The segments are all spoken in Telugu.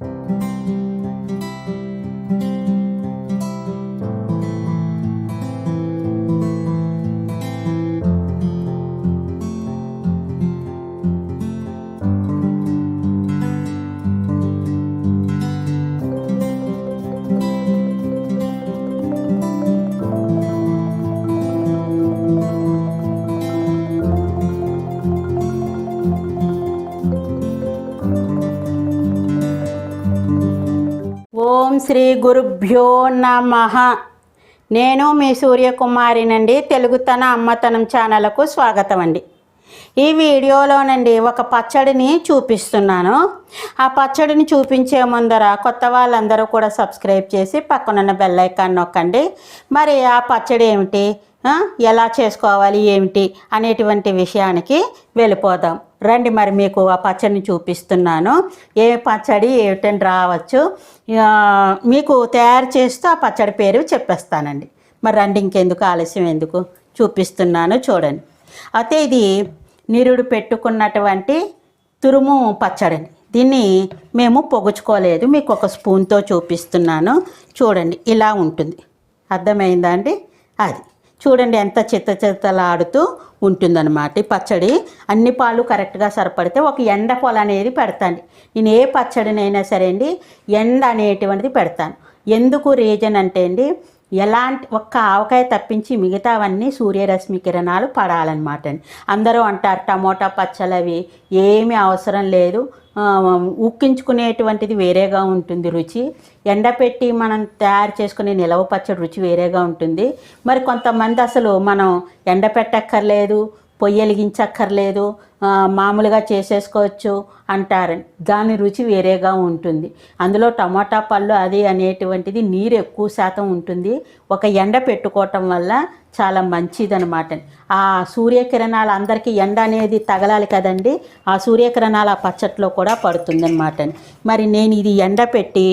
ఓం శ్రీ గురుభ్యో నమ. నేను మీ సూర్యకుమారినండి. తెలుగుతన అమ్మతనం ఛానల్కు స్వాగతం అండి ఈ వీడియోలోనండి ఒక పచ్చడిని చూపిస్తున్నాను. ఆ పచ్చడిని చూపించే ముందర కొత్త వాళ్ళందరూ కూడా సబ్స్క్రైబ్ చేసి పక్కనున్న బెల్లైకాన్ నొక్కండి. మరి ఆ పచ్చడి ఏమిటి? ఎలా చేసుకోవాలి? ఏమిటి? అనేటువంటి విషయానికి వెళ్ళిపోదాం. రండి మరి మీకు ఆ పచ్చడిని చూపిస్తున్నాను. ఏ పచ్చడి ఏమిటని రావచ్చు. మీకు తయారు చేస్తూ ఆ పచ్చడి పేరు చెప్పేస్తానండి. మరి రండి ఇంకెందుకు ఆలస్యం ఎందుకు? చూపిస్తున్నాను చూడండి. అయితే ఇది నిరుడు పెట్టుకున్నటువంటి తురుము పచ్చడిని. దీన్ని మేము పొగుచుకోలేదు మీకు ఒక స్పూన్తో చూపిస్తున్నాను. చూడండి ఇలా ఉంటుంది. అర్థమైందా అండి? అది. చూడండి ఎంత చిత్త చిత్తలాడుతూ ఉంటుందన్నమాట ఈ పచ్చడి. అన్ని పాలు కరెక్ట్గా సరిపడితే ఒక ఎండ పొల అనేది పెడతాను. నేను ఏ పచ్చడినైనా సరే అండి ఎండ అనేటువంటిది పెడతాను. ఎందుకు రీజన్ అంటే అండి ఎలాంటి ఒక్క ఆవకాయ తప్పించి మిగతావన్నీ సూర్యరశ్మి కిరణాలు పడాలన్నమాట అండి అందరూ అంటారు టమోటా పచ్చలు అవి ఏమీ అవసరం లేదు. ఉక్కించుకునేటువంటిది వేరేగా ఉంటుంది రుచి. ఎండపెట్టి మనం తయారు చేసుకునే నిలవ పచ్చడి రుచి వేరేగా ఉంటుంది. మరి కొంతమంది అసలు మనం ఎండపెట్టక్కర్లేదు పొయ్యి వెలిగించక్కర్లేదు మామూలుగా చేసేసుకోవచ్చు అంటారు. దాని రుచి వేరేగా ఉంటుంది. అందులో టమాటా పళ్ళు అది అనేటువంటిది నీరు ఎక్కువ శాతం ఉంటుంది. ఒక ఎండ పెట్టుకోవటం వల్ల చాలా మంచిదనమాట ఆ సూర్యకిరణాలు అందరికీ ఎండ అనేది తగలాలి కదండి. ఆ సూర్యకిరణాలు ఆ పచ్చట్లో కూడా పడుతుందన్నమాట. మరి నేను ఇది ఎండ పెట్టి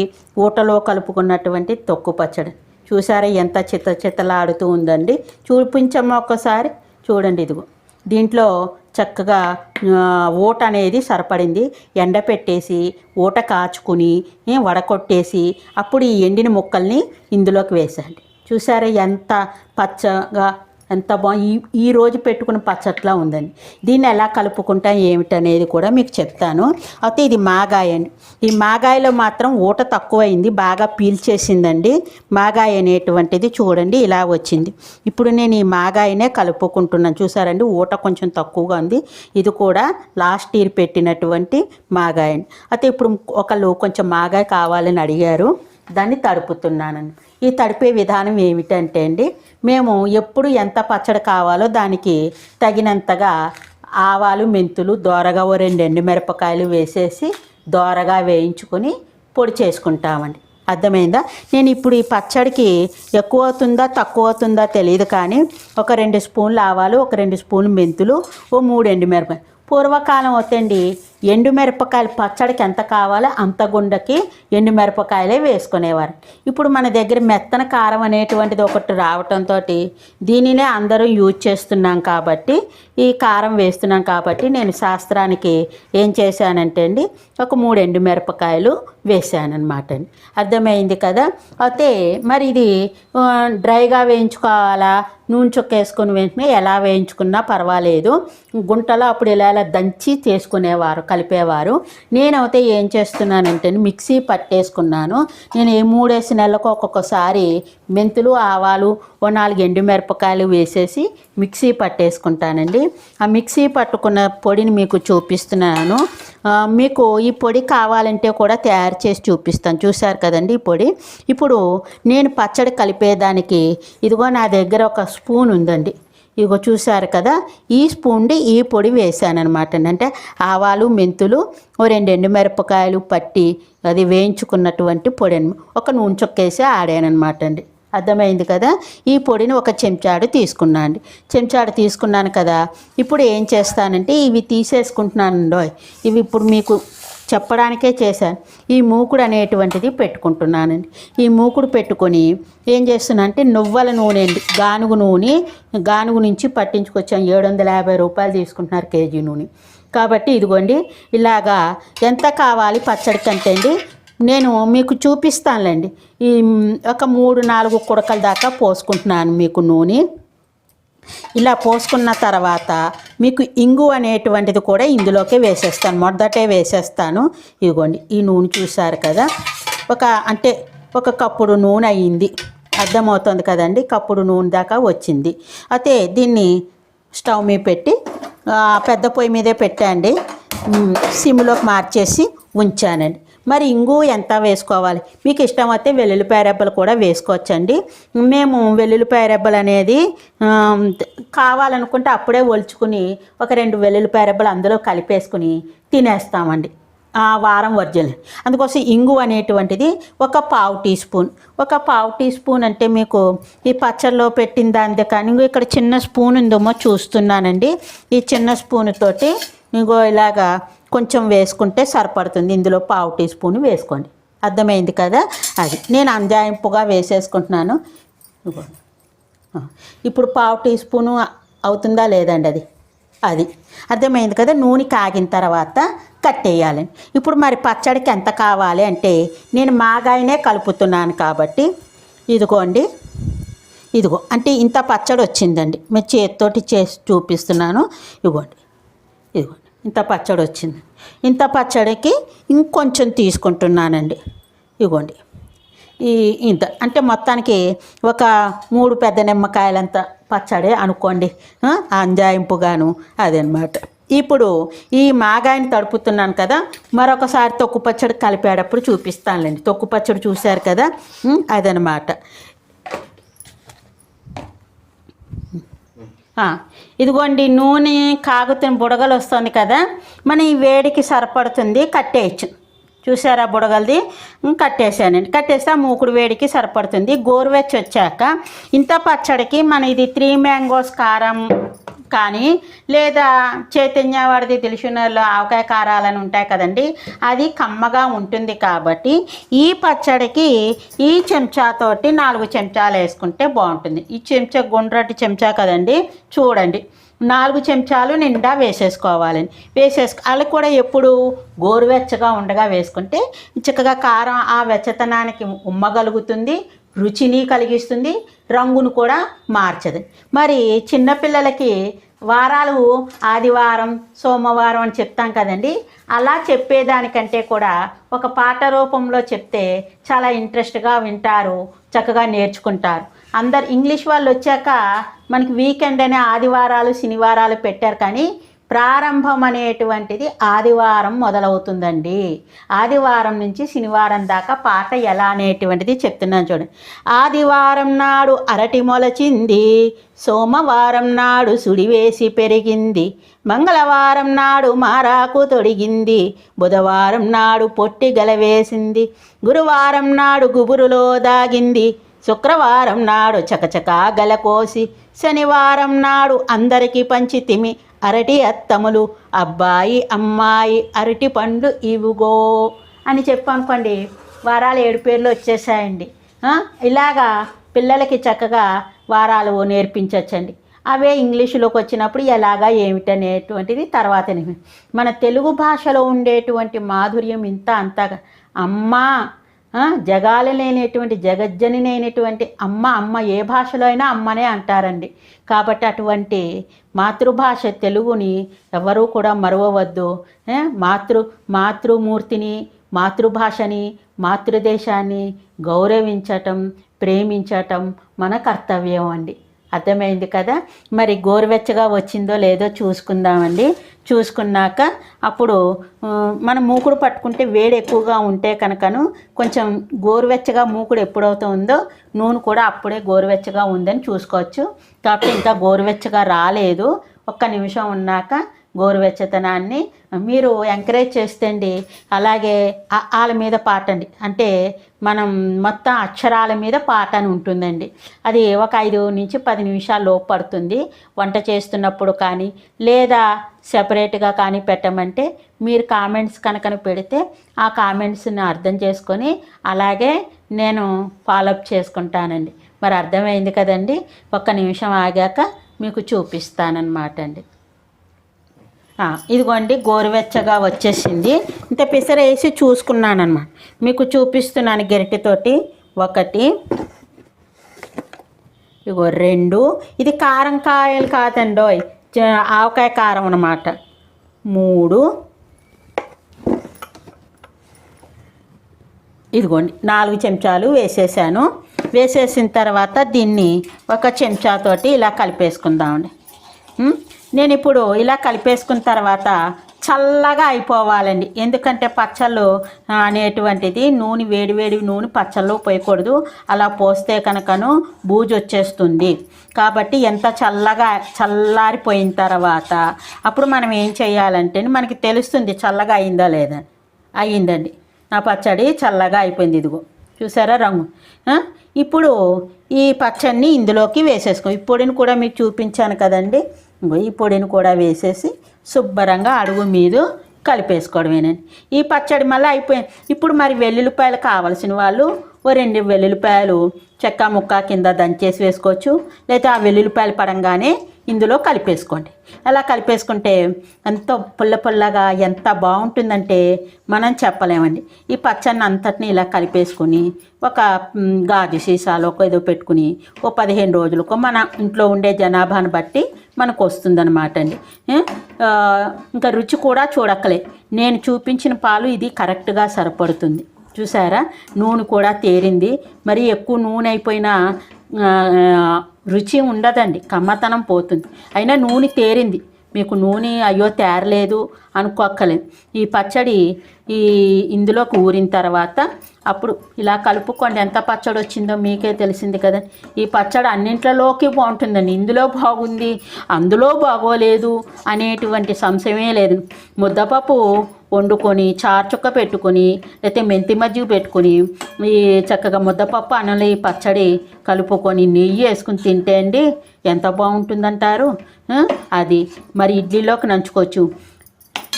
ఊటలో కలుపుకున్నటువంటి తొక్కు పచ్చడి. చూసారా ఎంత చిత్త చిత్తలాడుతూ ఉందండి. చూపించమ్మా ఒక్కసారి. చూడండి ఇదిగో. దీంట్లో చక్కగా ఊట అనేది సరిపడింది. ఎండ పెట్టేసి ఊట కాచుకుని వడకొట్టేసి అప్పుడు ఈ ఎండిన ముక్కల్ని ఇందులోకి వేసేయండి. చూసారా ఎంత పచ్చగా ఎంత బా ఈ ఈ రోజు పెట్టుకున్న పచ్చట్లా ఉందండి దీన్ని ఎలా కలుపుకుంటాం ఏమిటనేది కూడా మీకు చెప్తాను. అయితే ఇది మాగాయ అండి. ఈ మాగాయలో మాత్రం ఊట తక్కువైంది బాగా పీల్చేసిందండి. మాగాయ అనేటువంటిది చూడండి ఇలా వచ్చింది. ఇప్పుడు నేను ఈ మాగాయనే కలుపుకుంటున్నాను. చూసారండి ఊట కొంచెం తక్కువగా ఉంది. ఇది కూడా లాస్ట్ ఇయర్ పెట్టినటువంటి మాగాయ అండి. అయితే ఇప్పుడు ఒకళ్ళు కొంచెం మాగాయ కావాలని అడిగారు. దాన్ని తడుపుతున్నానండి. ఈ తడిపే విధానం ఏమిటంటే అండి మేము ఎప్పుడు ఎంత పచ్చడి కావాలో దానికి తగినంతగా ఆవాలు మెంతులు దోరగా ఓ రెండు ఎండుమిరపకాయలు వేసేసి దోరగా వేయించుకొని పొడి చేసుకుంటామండి. అర్థమైందా? నేను ఇప్పుడు ఈ పచ్చడికి ఎక్కువ అవుతుందా తక్కువ అవుతుందా తెలియదు కానీ ఒక రెండు స్పూన్లు ఆవాలు ఒక రెండు స్పూన్లు మెంతులు ఓ మూడు ఎండుమిరపకాయలు. పూర్వకాలం అవుతండి ఎండుమిరపకాయలు పచ్చడికి ఎంత కావాలో అంత గుండకి ఎండుమిరపకాయలే వేసుకునేవారు. ఇప్పుడు మన దగ్గర మెత్తన కారం అనేటువంటిది ఒకటి రావటంతో దీనినే అందరూ యూజ్ చేస్తున్నాం కాబట్టి ఈ కారం వేస్తున్నాం కాబట్టి నేను శాస్త్రానికి ఏం చేశానంటే అండి ఒక మూడు ఎండుమిరపకాయలు వేసానమాట అండి. అర్థమైంది కదా? అయితే మరి ఇది డ్రైగా వేయించుకోవాలా? నూనె చుక్క వేసుకొని వెంటనే ఎలా వేయించుకున్నా పర్వాలేదు. గుంటలో అప్పుడు ఇలా ఇలా దంచి చేసుకునేవారు. కలిపేవారు. నేనైతే ఏం చేస్తున్నానంటే మిక్సీ పట్టేసుకున్నాను. నేను ఏ మూడేసి నెలలకు ఒక్కొక్కసారి మెంతులు ఆవాలు ఓ నాలుగు ఎండుమిరపకాయలు వేసేసి మిక్సీ పట్టేసుకుంటానండి. ఆ మిక్సీ పట్టుకున్న పొడిని మీకు చూపిస్తున్నాను. మీకు ఈ పొడి కావాలంటే కూడా తయారు చేసి చూపిస్తాను. చూశారు కదండి ఈ పొడి? ఇప్పుడు నేను పచ్చడి కలిపేదానికి ఇదిగో నా దగ్గర ఒక స్పూన్ ఉందండి. ఇగో చూశారు కదా ఈ స్పూన్ది ఈ పొడి వేసానమాట అంటే ఆవాలు మెంతులు ఓ రెండు ఎండుమిరపకాయలు పట్టి అది వేయించుకున్నటువంటి పొడి ఒక నూనె చొక్కేసి ఆడానమాట అండి. అర్థమైంది కదా? ఈ పొడిని ఒక చెంచాడు తీసుకున్నాను అండి చెంచాడు తీసుకున్నాను కదా ఇప్పుడు ఏం చేస్తానంటే ఇవి తీసేసుకుంటున్నాను ఇవి ఇప్పుడు మీకు చెప్పడానికే చేశాను. ఈ మూకుడు అనేటువంటిది పెట్టుకుంటున్నానండి ఈ మూకుడు పెట్టుకొని ఏం చేస్తున్నానంటే నువ్వుల నూనె అండి గానుగు నూనె గానుగు నుంచి పట్టించుకొచ్చాను ఏడు వందల యాభై రూపాయలు తీసుకుంటున్నారు కేజీ నూనె. కాబట్టి ఇదిగోండి ఇలాగా ఎంత కావాలి పచ్చడి కంటే అండి? నేను మీకు చూపిస్తానులేండి. ఈ ఒక మూడు నాలుగు కుడకల దాకా పోసుకుంటున్నాను మీకు నూనె. ఇలా పోసుకున్న తర్వాత మీకు ఇంగు అనేటువంటిది కూడా ఇందులోకే వేసేస్తాను. మొదటే వేసేస్తాను. ఇదిగోండి ఈ నూనె చూసారు కదా? ఒక అంటే ఒక కప్పుడు నూనె అయ్యింది అర్థమవుతుంది కదండి? కప్పుడు నూనె దాకా వచ్చింది. అయితే దీన్ని స్టవ్ మీద పెట్టి పెద్ద పొయ్యి మీదే పెట్టండి సిమ్లోకి మార్చేసి ఉంచానండి. మరి ఇంగు ఎంత వేసుకోవాలి? మీకు ఇష్టం అయితే వెల్లుల్లిపాయ రెబ్బలు కూడా వేసుకోవచ్చండి. మేము వెల్లుల్లిపాయ రెబ్బలు అనేది కావాలనుకుంటే అప్పుడే ఒలుచుకుని ఒక రెండు వెల్లుల్లిపాయ రెబ్బలు అందులో కలిపేసుకుని తినేస్తామండి. ఆ వారం వర్జల్. అందుకోసం ఇంగు అనేటువంటిది ఒక పావు టీ స్పూన్. ఒక పావు టీ స్పూన్ అంటే మీకు ఈ పచ్చళ్ళలో పెట్టిన దాని కానీ ఇక్కడ చిన్న స్పూన్ ఉందేమో చూస్తున్నానండి. ఈ చిన్న స్పూన్ తోటి ఇంకో ఇలాగా కొంచెం వేసుకుంటే సరిపడుతుంది. ఇందులో పావు టీ స్పూన్ వేసుకోండి. అర్థమైంది కదా? అది. నేను అంజాయింపుగా వేసేసుకుంటున్నాను. ఇదిగో. ఇప్పుడు పావు టీ స్పూను అవుతుందా లేదండి అది? అది. అర్థమైంది కదా? నూనె కాగిన తర్వాత కట్టేయాలని ఇప్పుడు మరి పచ్చడికి ఎంత కావాలి అంటే నేను మాగాయనే కలుపుతున్నాను కాబట్టి ఇదిగోండి. ఇదిగో అంటే ఇంత పచ్చడి వచ్చిందండి. మీరు చేతితోటి చేసి చూపిస్తున్నాను. ఇదిగోండి. ఇదిగోండి. ఇంత పచ్చడి వచ్చింది. ఇంత పచ్చడికి ఇంకొంచెం తీసుకుంటున్నానండి. ఇదిగోండి ఈ ఇంత అంటే మొత్తానికి ఒక మూడు పెద్ద నిమ్మకాయలంత పచ్చడి అనుకోండి. అంజాయింపుగాను అదనమాట. ఇప్పుడు ఈ మాగాయని తడుపుతున్నాను కదా మరొకసారి తొక్కు పచ్చడి కలిపేటప్పుడు చూపిస్తానులేండి. తొక్కు పచ్చడి చూశారు కదా అదనమాట. ఇదిగోండి నూనె కాగుతున్న బుడగలు వస్తుంది కదా. మన ఈ వేడికి సరిపడుతుంది కట్టేయచ్చు. చూసారా బుడగలది? కట్టేసానండి కట్టేస్తే ఆ మూకుడు వేడికి సరిపడుతుంది. గోరువెచ్చి వచ్చాక ఇంత పచ్చడికి మన ఇది త్రీ మ్యాంగోస్ కారం కానీ లేదా చైతన్య వాడిది తెలిసినలో ఆవకాయ కారాలని ఉంటాయి కదండి అది కమ్మగా ఉంటుంది కాబట్టి ఈ పచ్చడికి ఈ చెంచాతోటి నాలుగు చెంచాలు వేసుకుంటే బాగుంటుంది. ఈ చెంచా గుండ్రటి చెంచా కదండి చూడండి. నాలుగు చెంచాలు నిండా వేసేసుకోవాలండి వేసేసుకో అవి కూడా ఎప్పుడు గోరువెచ్చగా ఉండగా వేసుకుంటే చక్కగా కారం ఆ వెచ్చతనానికి ఉమ్మగలుగుతుంది రుచిని కలిగిస్తుంది రంగును కూడా మార్చదు. మరి చిన్నపిల్లలకి వారాలు ఆదివారం సోమవారం అని చెప్తాం కదండి. అలా చెప్పేదానికంటే కూడా ఒక పాట రూపంలో చెప్తే చాలా ఇంట్రెస్ట్గా వింటారు చక్కగా నేర్చుకుంటారు. అందరు ఇంగ్లీష్ వాళ్ళు వచ్చాక మనకి వీకెండ్ అనే ఆదివారాలు శనివారాలు పెట్టారు కానీ ప్రారంభం అనేటువంటిది ఆదివారం మొదలవుతుందండి. ఆదివారం నుంచి శనివారం దాకా పాట ఎలా అనేటువంటిది చెప్తున్నాను చూడండి. ఆదివారం నాడు అరటి మొలచింది సోమవారం నాడు సుడివేసి పెరిగింది మంగళవారం నాడు మారాకు తొడిగింది బుధవారం నాడు పొట్టి గలవేసింది గురువారం నాడు గుబురులో దాగింది శుక్రవారం నాడు చకచకా గలకోసి శనివారం నాడు అందరికీ పంచి తిమి అరటి అత్తములు. అబ్బాయి అమ్మాయి అరటి పండ్లు ఇవుగో అని చెప్పనుకోండి. వారాలు ఏడు పేర్లు వచ్చేసాయండి. ఇలాగా పిల్లలకి చక్కగా వారాలు నేర్పించవచ్చండి అవే ఇంగ్లీషులోకి వచ్చినప్పుడు ఎలాగా ఏమిటనేటువంటిది తర్వాత మన తెలుగు భాషలో ఉండేటువంటి మాధుర్యం ఇంత అంతగా. అమ్మా జగాలు లేనటువంటి జగజ్జనినైనటువంటి అమ్మ అమ్మ ఏ భాషలో అయినా అమ్మనే అంటారండి. కాబట్టి అటువంటి మాతృభాష తెలుగుని ఎవరూ కూడా మరవవద్దు. మాతృ మాతృమూర్తిని మాతృభాషని మాతృదేశాన్ని గౌరవించటం ప్రేమించటం మన కర్తవ్యం అండి. అర్థమైంది కదా? మరి గోరువెచ్చగా వచ్చిందో లేదో చూసుకుందామండి. చూసుకున్నాక అప్పుడు మనం మూకుడు పట్టుకుంటే వేడి ఎక్కువగా ఉంటే కనుకను కొంచెం గోరువెచ్చగా మూకుడు ఎప్పుడవుతుందో నూనె కూడా అప్పుడే గోరువెచ్చగా ఉందని చూసుకోవచ్చు. కాబట్టి ఇంకా గోరువెచ్చగా రాలేదు. ఒక్క నిమిషం ఉన్నాక గోరువెచ్చతనాన్ని మీరు ఎంకరేజ్ చేస్తండి. అలాగే వాళ్ళ మీద పాట అండి అంటే మనం మొత్తం అక్షరాల మీద పాట అని ఉంటుందండి. అది ఒక ఐదు నుంచి పది నిమిషాల లోపు పడుతుంది. వంట చేస్తున్నప్పుడు కానీ లేదా సెపరేట్గా కానీ పెట్టమంటే మీరు కామెంట్స్ కనుక పెడితే ఆ కామెంట్స్ని అర్థం చేసుకొని అలాగే నేను ఫాలోఅప్ చేసుకుంటానండి. మరి అర్థమైంది కదండి? ఒక్క నిమిషం ఆగాక మీకు చూపిస్తానన్నమాట అండి ఇదిగోండి గోరువెచ్చగా వచ్చేసింది. ఇంత పిసర వేసి చూసుకున్నాను అనమాట మీకు చూపిస్తున్నాను గరిటెతోటి. ఒకటి ఇగో రెండు. ఇది కారం కాయలు కాదండోయ్ ఆవకాయ కారం అన్నమాట. మూడు. ఇదిగోండి నాలుగు చెంచాలు వేసేసాను. వేసేసిన తర్వాత దీన్ని ఒక చెంచాతోటి ఇలా కలిపేసుకుందామండి. నేను ఇప్పుడు ఇలా కలిపేసుకున్న తర్వాత చల్లగా అయిపోవాలండి. ఎందుకంటే పచ్చళ్ళు అనేటువంటిది నూనె వేడివేడి నూనె పచ్చళ్ళు పోయకూడదు. అలా పోస్తే కనుకను బూజు వచ్చేస్తుంది. కాబట్టి ఎంత చల్లగా చల్లారిపోయిన తర్వాత అప్పుడు మనం ఏం చేయాలంటే మనకి తెలుస్తుంది చల్లగా అయిందా లేదా. అయ్యిందండి. నా పచ్చడి చల్లగా అయిపోయింది ఇదిగో. చూసారా రంగు? ఇప్పుడు ఈ పచ్చడిని ఇందులోకి వేసేసుకో. ఇప్పుడుని కూడా మీకు చూపించాను కదండి. ఈ పొడిని కూడా వేసేసి శుభ్రంగా అడుగు మీద కలిపేసుకోవడమేనండి. ఈ పచ్చడి మళ్ళీ అయిపోయింది ఇప్పుడు మరి వెల్లుల్లిపాయలు కావలసిన వాళ్ళు ఓ రెండు వెల్లుల్లిపాయలు చెక్క ముక్క కింద దంచేసి వేసుకోవచ్చు. లేకపోతే ఆ వెల్లుల్లిపాయలు పడంగానే ఇందులో కలిపేసుకోండి. అలా కలిపేసుకుంటే ఎంతో పుల్ల పుల్లగా ఎంత బాగుంటుందంటే మనం చెప్పలేమండి. ఈ పచ్చడిని అంతటిని ఇలా కలిపేసుకుని ఒక గాజు సీసాలో ఒక ఏదో పెట్టుకుని ఓ పదిహేను రోజులకు మన ఇంట్లో ఉండే జనాభాను బట్టి మనకు వస్తుందన్నమాట అండి ఇంకా రుచి కూడా చూడక్కలే. నేను చూపించిన పాలు ఇది కరెక్ట్గా సరిపడుతుంది. చూసారా? నూనె కూడా తేరింది. మరి ఎక్కువ నూనె అయిపోయినా రుచి ఉండదండి కమ్మతనం పోతుంది. అయినా నూనె తేరింది. మీకు నూనె అయ్యో తేరలేదు అనుకోక్కలేదు ఈ పచ్చడి ఈ ఇందులోకి ఊరిన తర్వాత అప్పుడు ఇలా కలుపుకోండి. ఎంత పచ్చడి వచ్చిందో మీకే తెలిసింది కదా. ఈ పచ్చడి అన్నింట్లోకి బాగుంటుందండి. ఇందులో బాగుంది అందులో బాగోలేదు అనేటువంటి సంశయమే లేదు. ముద్దపప్పు వండుకొని చార్చుక్క పెట్టుకొని లేకపోతే మెంతి మజ్జిగ పెట్టుకొని ఈ చక్కగా ముద్దపప్పు అన్నంలో ఈ పచ్చడి కలుపుకొని నెయ్యి వేసుకుని తింటే అండి ఎంత బాగుంటుందంటారు? అది. మరి ఇడ్లీలోకి నంచుకోవచ్చు.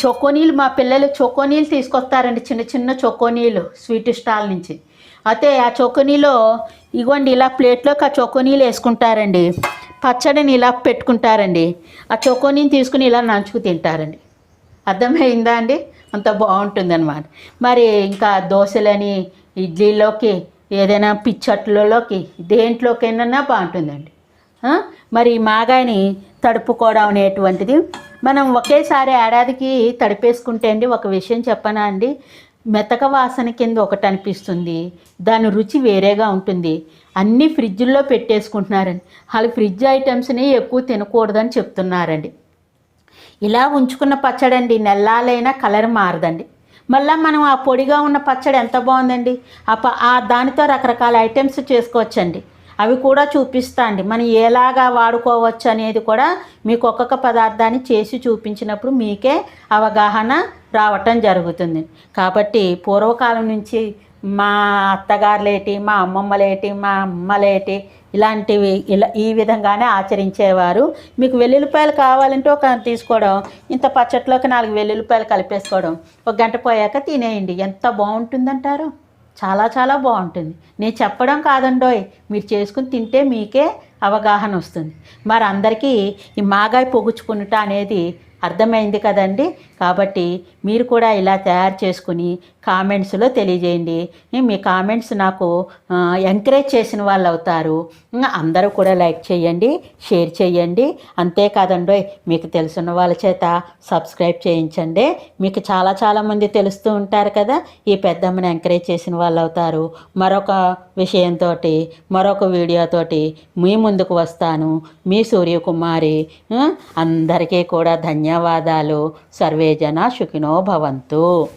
చొక్కోనీళ్ళు మా పిల్లలు చొక్కోనీళ్ళు తీసుకొస్తారండి చిన్న చిన్న చొక్కోనీళ్ళు స్వీట్ స్టాల్ నుంచి. అయితే ఆ చొక్కోనీలో ఇగోండి ఇలా ప్లేట్లోకి ఆ చొక్కోనీళ్ళు వేసుకుంటారండి. పచ్చడిని ఇలా పెట్టుకుంటారండి. ఆ చొక్కోనీని తీసుకుని ఇలా నంచుకు తింటారండి. అర్థమైందా అండి? అంత బాగుంటుంది అనమాట మరి ఇంకా దోశలని ఇడ్లీలోకి ఏదైనా పిచ్చట్లలోకి దేంట్లోకైనా బాగుంటుందండి. మరి మాగాయని తడుపుకోవడం అనేటువంటిది మనం ఒకేసారి ఏడాదికి తడిపేసుకుంటే అండి ఒక విషయం చెప్పనా అండి? మెతక వాసన కింద ఒకటి అనిపిస్తుంది. దాని రుచి వేరేగా ఉంటుంది. అన్నీ ఫ్రిడ్జ్లో పెట్టేసుకుంటున్నారండి. వాళ్ళు ఫ్రిడ్జ్ ఐటమ్స్ని ఎక్కువ తినకూడదని చెప్తున్నారండి. ఇలా ఉంచుకున్న పచ్చడండి. నెల్లాలైనా కలర్ మారదండి. మళ్ళీ మనం ఆ పొడిగా ఉన్న పచ్చడి ఎంత బాగుందండి. ఆ దానితో రకరకాల ఐటమ్స్ చేసుకోవచ్చండి. అవి కూడా చూపిస్తా అండి. మనం ఎలాగా వాడుకోవచ్చు అనేది కూడా మీకు ఒక్కొక్క పదార్థాన్ని చేసి చూపించినప్పుడు మీకే అవగాహన రావటం జరుగుతుంది. కాబట్టి పూర్వకాలం నుంచి మా అత్తగారులేటి మా అమ్మమ్మలేటి మా అమ్మలేటి ఇలాంటివి ఇలా ఈ విధంగానే ఆచరించేవారు. మీకు వెల్లుల్లిపాయలు కావాలంటే ఒక తీసుకోవడం ఇంత పచ్చట్లోకి నాలుగు వెల్లుల్లిపాయలు కలిపేసుకోవడం ఒక గంట పోయాక తినేయండి. ఎంత బాగుంటుందంటారు? చాలా చాలా బాగుంటుంది. నేను చెప్పడం కాదండోయ్ మీరు చేసుకుని తింటే మీకే అవగాహన వస్తుంది. మరి అందరికీ ఈ మాగాయ పొగుచుకునుట అనేది అర్థమైంది కదండి? కాబట్టి మీరు కూడా ఇలా తయారు చేసుకుని కామెంట్స్లో తెలియజేయండి. మీ కామెంట్స్ నాకు ఎంకరేజ్ చేసిన వాళ్ళు అవుతారు. అందరూ కూడా లైక్ చేయండి షేర్ చేయండి. అంతేకాదండి మీకు తెలుసున్న వాళ్ళ చేత సబ్స్క్రైబ్ చేయించండి. మీకు చాలా చాలామంది తెలుస్తూ ఉంటారు కదా ఈ పెద్దమ్మని ఎంకరేజ్ చేసిన వాళ్ళు అవుతారు. మరొక విషయంతో మరొక వీడియోతోటి మీ ముందుకు వస్తాను. మీ సూర్యకుమారి అందరికీ కూడా ధన్య ధన్యవాదాలు. సర్వేజన సుఖినో భవంతు.